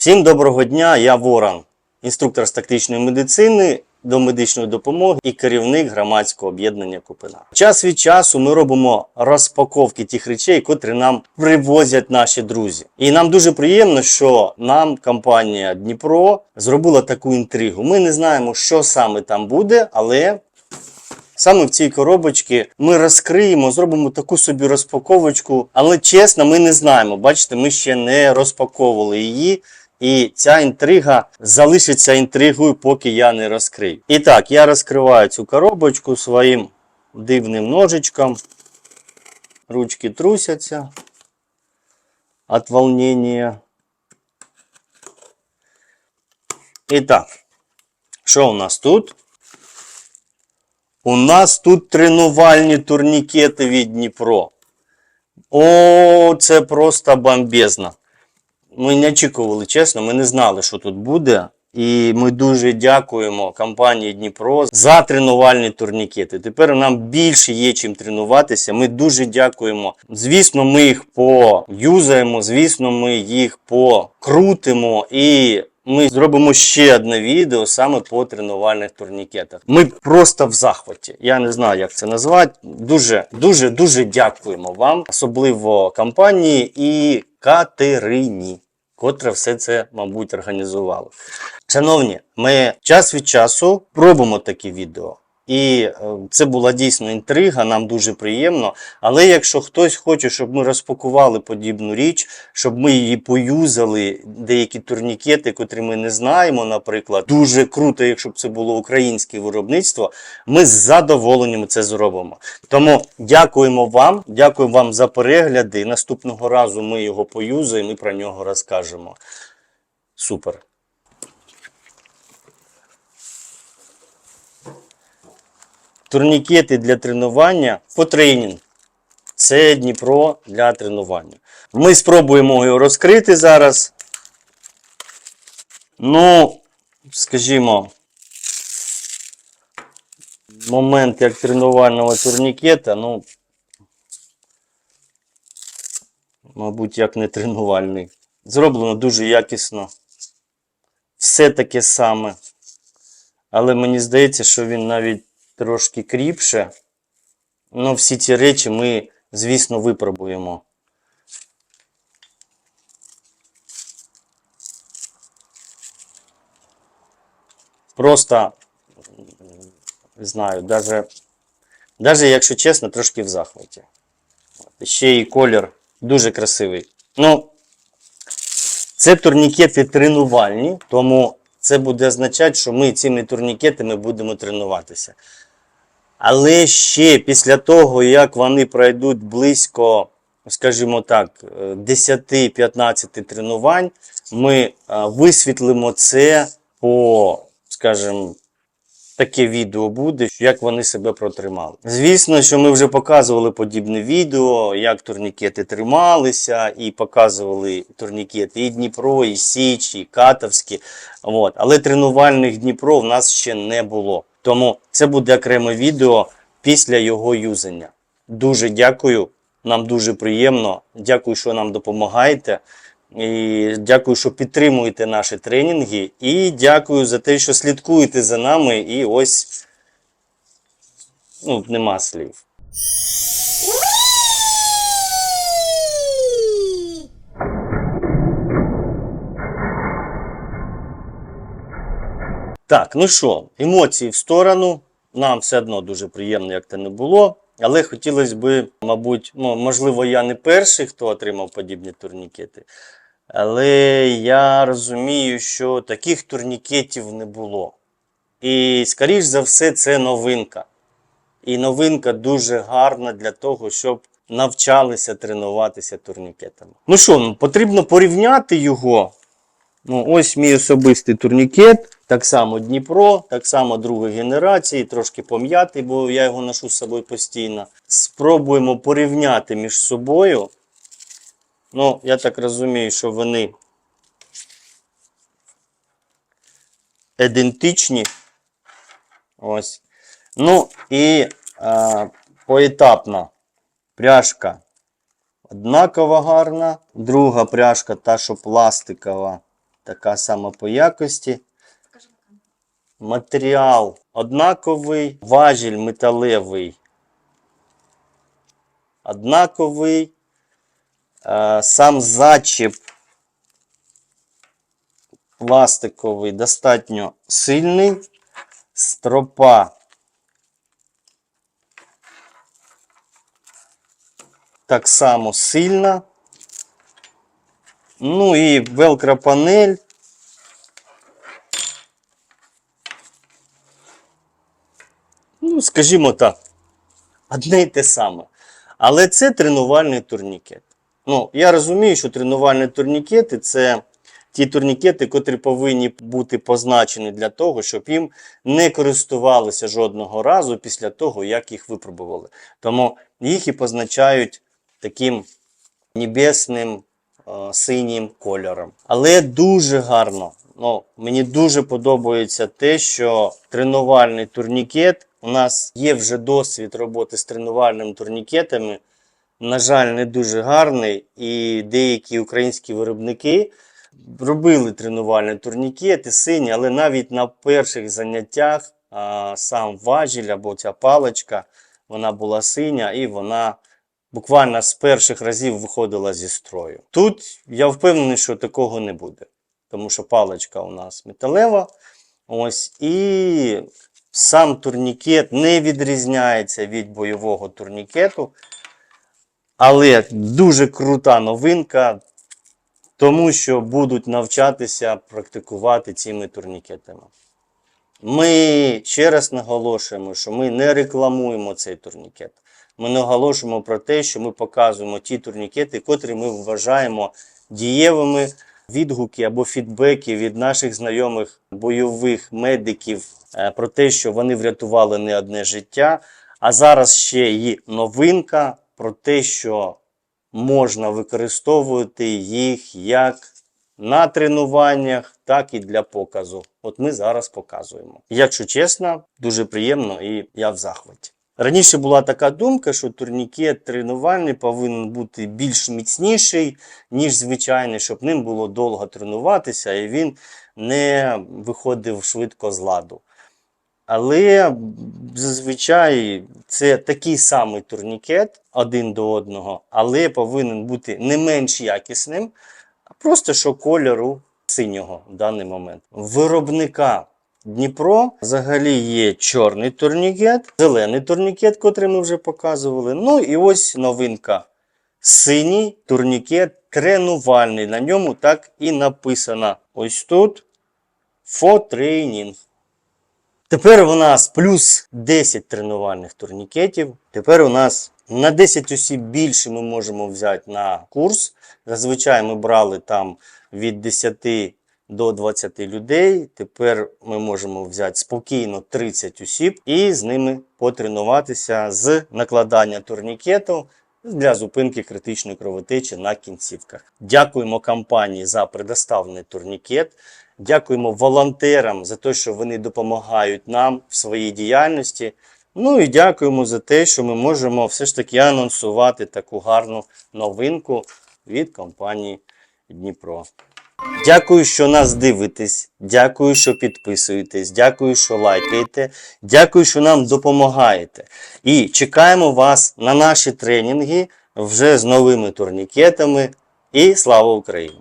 Всім доброго дня, я Ворон, інструктор з тактичної медицини до медичної допомоги і керівник громадського об'єднання Купина. Час від часу ми робимо розпаковки тих речей, котрі нам привозять наші друзі. І нам дуже приємно, що нам компанія Дніпро зробила таку інтригу. Ми не знаємо, що саме там буде, але Саме в цій коробочці ми розкриємо, зробимо таку собі розпаковочку, але чесно, ми не знаємо. Бачите, ми ще не розпаковували її. І ця інтрига залишиться інтригою, поки я не розкрию. І так, я розкриваю цю коробочку своїм дивним ножичком. Ручки трусяться від волнения. І так, що у нас тут? У нас тут тренувальні турнікети від Дніпро. О, це просто бомбезно. Ми не очікували, чесно, ми не знали, що тут буде. І ми дуже дякуємо компанії Дніпро за тренувальні турнікети. Тепер нам більше є чим тренуватися. Ми дуже дякуємо. Звісно, ми їх поюзаємо, звісно, ми їх покрутимо і ми зробимо ще одне відео саме по тренувальних турнікетах. Ми просто в захваті. Я не знаю, як це назвати. Дуже, дуже, дуже дякуємо вам, особливо компанії і Катерині, котра все це, мабуть, організувало. Шановні, ми час від часу пробуємо такі відео. І е, це була дійсно інтрига, нам дуже приємно. Але якщо хтось хоче, щоб ми розпакували подібну річ, щоб ми її поюзали, деякі турнікети, котрі ми не знаємо, наприклад, дуже круто, якщо б це було українське виробництво, ми з задоволенням це зробимо. Тому дякуємо вам, дякуємо вам за перегляди. Наступного разу ми його поюзаємо і про нього розкажемо. Супер. Турнікети для тренування по тренінг. Це Дніпро для тренування. Ми спробуємо його розкрити зараз. Ну, скажімо, момент як тренувального турнікета, ну, мабуть, як не тренувальний. Зроблено дуже якісно. Все таке саме. Але мені здається, що він навіть трошки кріпше. Ну, всі ці речі ми, звісно, випробуємо. Просто, не знаю, даже, якщо чесно, трошки в захваті. Ще і колір дуже красивий. Ну, це турнікети тренувальні, тому це буде означати, що ми цими турнікетами будемо тренуватися. Але ще після того, як вони пройдуть близько, скажімо так, е, 10-15 тренувань, ми е, висвітлимо це по, скажімо, таке відео буде, як вони себе протримали. Звісно, що ми вже показували подібне відео, як турнікети трималися, і показували турнікети і Дніпро, і Січ, і Катовські. От. Але тренувальних Дніпро в нас ще не було. Тому це буде окреме відео після його юзання. Дуже дякую. Нам дуже приємно. Дякую, що нам допомагаєте. І дякую, що підтримуєте наші тренінги. І дякую за те, що слідкуєте за нами. І ось ну, нема слів. Так, ну що, емоції в сторону. Нам все одно дуже приємно, як це не було. Але хотілося б, мабуть, ну, можливо, я не перший, хто отримав подібні турнікети. Але я розумію, що таких турнікетів не було. І, скоріш за все, це новинка. І новинка дуже гарна для того, щоб навчалися тренуватися турнікетами. Ну що, потрібно порівняти його. Ну, ось мій особистий турнікет. Так само Дніпро, так само другої генерації, трошки пом'ятий, бо я його ношу з собою постійно. Спробуємо порівняти між собою. Ну, я так розумію, що вони ідентичні. Ось. Ну і е, поетапна пряжка однакова гарна. Друга пряжка, та, що пластикова, Така сама по якості. Матеріал однаковий, важіль металевий однаковий. Е, Сам зачіп пластиковий достатньо сильний. Стропа так само сильна. Ну і велкропанель. Ну, скажімо так, одне й те саме. Але це тренувальний турнікет. Ну, я розумію, що тренувальні турнікети це ті турнікети, котрі повинні бути позначені для того, щоб їм не користувалися жодного разу після того, як їх випробували. Тому їх і позначають таким небесним синім кольором. Але дуже гарно. Ну, мені дуже подобається те, що тренувальний турнікет. У нас є вже досвід роботи з тренувальними турнікетами. На жаль, не дуже гарний. І деякі українські виробники робили тренувальні турнікети сині, але навіть на перших заняттях а, сам важіль або ця паличка, вона була синя і вона буквально з перших разів виходила зі строю. Тут я впевнений, що такого не буде, тому що паличка у нас металева. Ось і сам турнікет не відрізняється від бойового турнікету. Але дуже крута новинка, тому що будуть навчатися практикувати цими турнікетами. Ми ще раз наголошуємо, що ми не рекламуємо цей турнікет. Ми наголошуємо про те, що ми показуємо ті турнікети, котрі ми вважаємо дієвими відгуки або фідбеки від наших знайомих бойових медиків е, про те, що вони врятували не одне життя. А зараз ще і новинка про те, що можна використовувати їх як на тренуваннях, так і для показу. От ми зараз показуємо. Якщо чесно, дуже приємно і я в захваті. Раніше була така думка, що турнікет тренувальний повинен бути більш міцніший, ніж звичайний, щоб ним було довго тренуватися і він не виходив швидко з ладу. Але зазвичай це такий самий турнікет один до одного, але повинен бути не менш якісним, а просто що кольору синього в даний момент. Виробника Дніпро взагалі є чорний турнікет, зелений турнікет, котрий ми вже показували. Ну і ось новинка. Синій турнікет тренувальний. На ньому так і написано. Ось тут training. Тепер у нас плюс 10 тренувальних турнікетів. Тепер у нас на 10 осіб більше ми можемо взяти на курс. Зазвичай ми брали там від 10 до 20 людей. Тепер ми можемо взяти спокійно 30 осіб і з ними потренуватися з накладання турнікету для зупинки критичної кровотечі на кінцівках. Дякуємо компанії за предоставлений турнікет. Дякуємо волонтерам за те, що вони допомагають нам в своїй діяльності. Ну і дякуємо за те, що ми можемо все ж таки анонсувати таку гарну новинку від компанії Дніпро. Дякую, що нас дивитесь. Дякую, що підписуєтесь. Дякую, що лайкаєте. Дякую, що нам допомагаєте. І чекаємо вас на наші тренінги вже з новими турнікетами. І слава Україні!